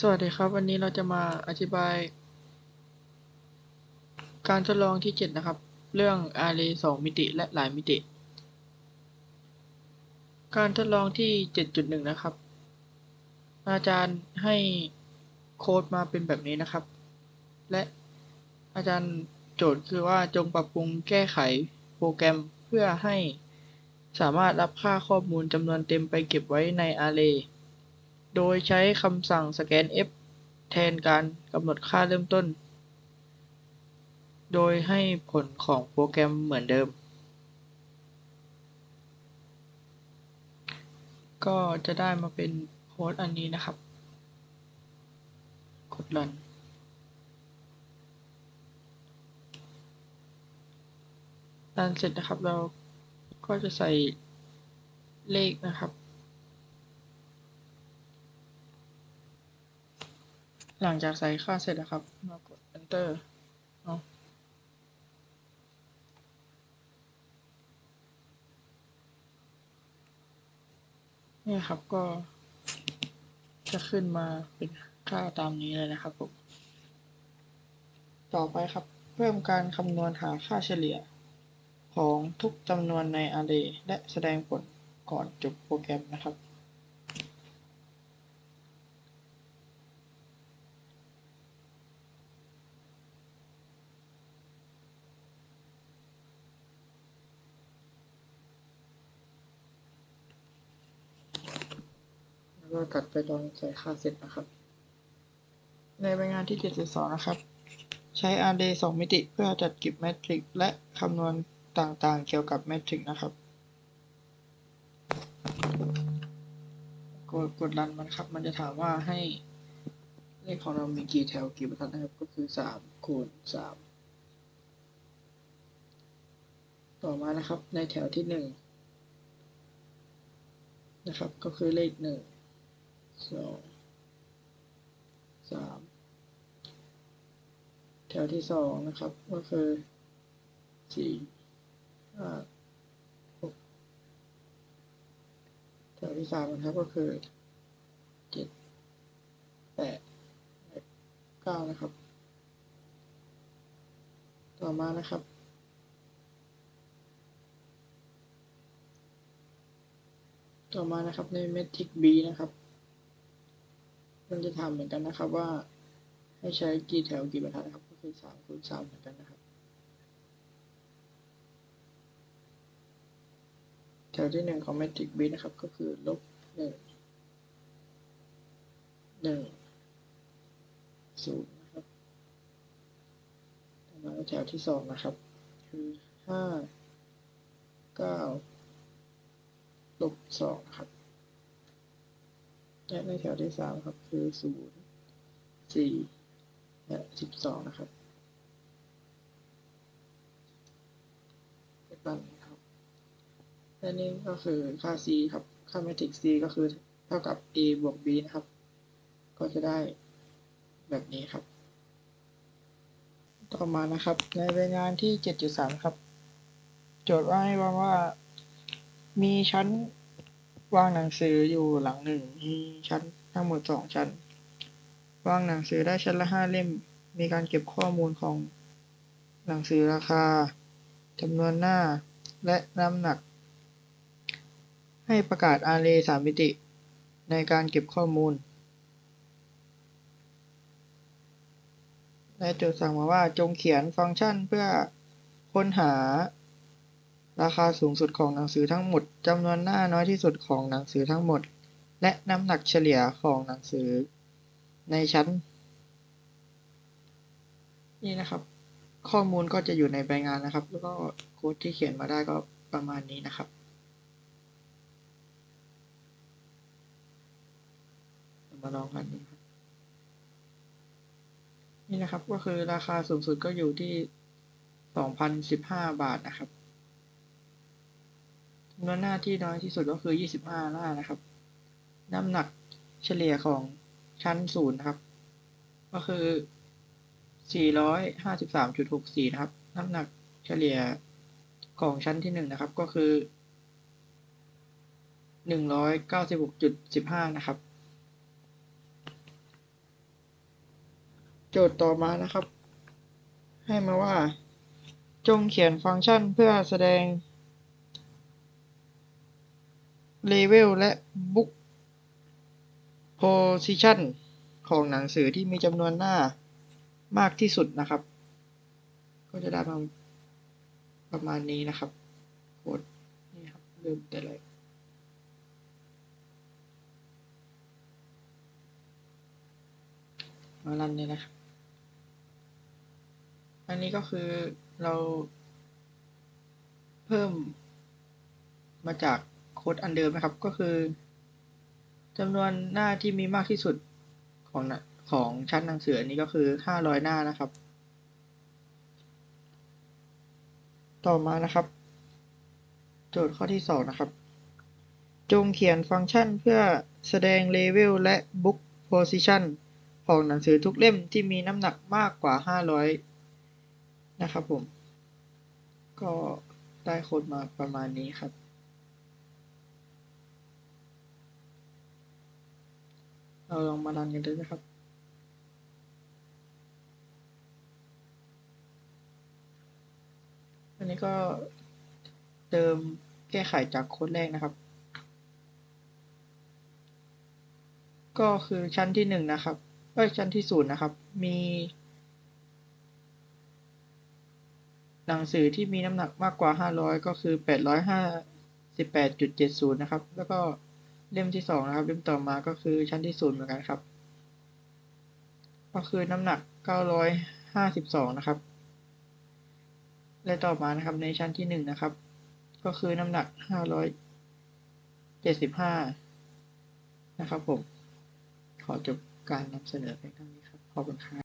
สวัสดีครับ วันนี้เราจะมาอธิบาย การทดลองที่ 7 นะครับ เรื่อง Array 2มิติและหลายมิติ การทดลองที่ 7.1 นะครับ อาจารย์ให้โค้ดมาเป็นแบบนี้นะครับ และอาจารย์โจทย์คือว่าจงปรับปรุงแก้ไขโปรแกรมเพื่อให้สามารถรับค่าข้อมูลจำนวนเต็มไปเก็บไว้ใน Array โดยใช้คำสั่ง scanf แทนการกำหนดค่าเริ่มต้น โดยให้ผลของโปรแกรมเหมือนเดิม ก็จะได้มาเป็นโค้ดอันนี้นะครับ กดรันรันเสร็จนะครับเราก็จะใส่เลขนะครับ หลังจากใส่ค่าเสร็จนะครับเรากด enter เนาะเนี่ยครับก็จะขึ้นมาเป็นค่าตามนี้เลยนะครับผมต่อไปครับ เพิ่มการคำนวณหาค่าเฉลี่ย ของทุกจำนวนใน array และแสดงผลก่อนจบโปรแกรมนะครับ แล้วก็ตัดไปตอนใส่ค่าเสร็จนะครับ ในใบงานที่ 7.2 นะครับ ใช้ array 2 มิติเพื่อจัดเก็บแมทริกซ์และคำนวณต่างๆ เกี่ยวกับแมทริกซ์นะครับ กดกดรันมันครับ มันจะถามว่าให้เลขของเรามีกี่แถวกี่บรรทัดนะครับ ก็คือ 3 คูณ 3 ต่อมานะครับในแถวที่ 1 นะครับ ก็คือเลข 1 สองสามแถวที่สองนะครับ ก็คือสี่ห้าหกแถวที่สามนะครับก็คือเจ็ดแปดเก้านะครับ ต่อมานะครับต่อมานะครับใน metric B นะครับ มันจะถามเหมือนกันนะครับว่า ให้ใช้กี่แถวกี่บรรทัดนะครับ ก็คือสามคูณสามเหมือนกันนะครับ แถวที่หนึ่งของ metric B นะครับ ก็คือลบหนึ่งหนึ่งศูนย์นะครับต่อมาแถวที่สองนะครับ คือห้าเก้าลบสองครับ และในแถวที่สามครับคือศูนย์สี่และสิบสองนะครับเป็นปันครับและนี่ก็คือค่า c ครับค่าเมทริก c ก็คือเท่ากับ a บวก b นะครับ ก็จะได้แบบนี้ครับ ต่อมานะครับ ในรายงานที่ 7.3 ครับ โจทย์ว่าให้ว่าว่า มีชั้น วางหนังสืออยู่หลังหนึ่งมีชั้นทั้งหมดสองชั้น วางหนังสือได้ชั้นละห้าเล่ม มีการเก็บข้อมูลของหนังสือราคาจำนวนหน้าและน้ำหนัก ให้ประกาศ array สามมิติ ในการเก็บข้อมูลและโจทย์สั่งมาว่าจงเขียนฟังก์ชันเพื่อค้นหา ราคาสูงสุดของหนังสือทั้งหมดจำนวนหน้าน้อยที่สุดของหนังสือทั้งหมด และน้ำหนักเฉลี่ยของหนังสือในชั้น นี่นะครับ ข้อมูลก็จะอยู่ในใบงานนะครับ แล้วก็โค้ดที่เขียนมาได้ก็ประมาณนี้นะครับมาลองกันดูครับนี่นะครับก็คือราคาสูงสุดก็อยู่ที่สองพันสิบห้าบาทนะครับ จำนวนหน้าที่น้อยที่สุดก็คือยี่สิบห้าหน้านะครับ น้ำหนักเฉลี่ยของชั้นศูนย์ครับ ก็คือสี่ร้อยห้าสิบสามจุดหกสี่นะครับ น้ำหนักเฉลี่ยของชั้นที่หนึ่งนะครับ ก็คือหนึ่งร้อยเก้าสิบหกจุดสิบห้านะครับ โจทย์ต่อมานะครับ ให้มาว่า จงเขียนฟังก์ชันเพื่อแสดง เลเวลและ book position ของหนังสือที่มีจำนวนหน้ามากที่สุดนะครับ ก็จะได้มาประมาณนี้นะครับโค้ดนี่ครับเริ่มแต่แรกมารันเลยนะครับ อันนี้ก็คือเราเพิ่มมาจาก ค้ดอันเดิมนะครับก็คือจำนวนหน้าที่มีมากที่สุดของของชั้นหนังสืออันนี้ก็คือ 500 หน้านะครับ ต่อมานะครับ โจทย์ข้อที่ 2 นะครับ จงเขียนฟังก์ชันเพื่อแสดงเลเวลและ book position ของหนังสือทุกเล่มที่มีน้ำหนักมากกว่า 500 นะครับผม ก็ได้โค้ดมาประมาณนี้ครับ เราลองมารันกันดูนะครับ อันนี้ก็เติมแก้ไขจากโค้ดแรกนะครับ ก็คือชั้นที่หนึ่งนะครับเอ้ยชั้นที่ศูนย์นะครับ มี หนังสือที่มีน้ำหนักมากกว่า 500 ก็คือ 858.70 นะครับ แล้วก็ เล่มที่สองนะครับ เล่มต่อมาก็คือชั้นที่ศูนย์เหมือนกันครับ ก็คือน้ำหนัก952นะครับ และต่อมานะครับในชั้นที่หนึ่งนะครับ ก็คือน้ำหนัก575นะครับผม ขอจบการนำเสนอเพียงเท่านี้ครับ ขอบคุณครับ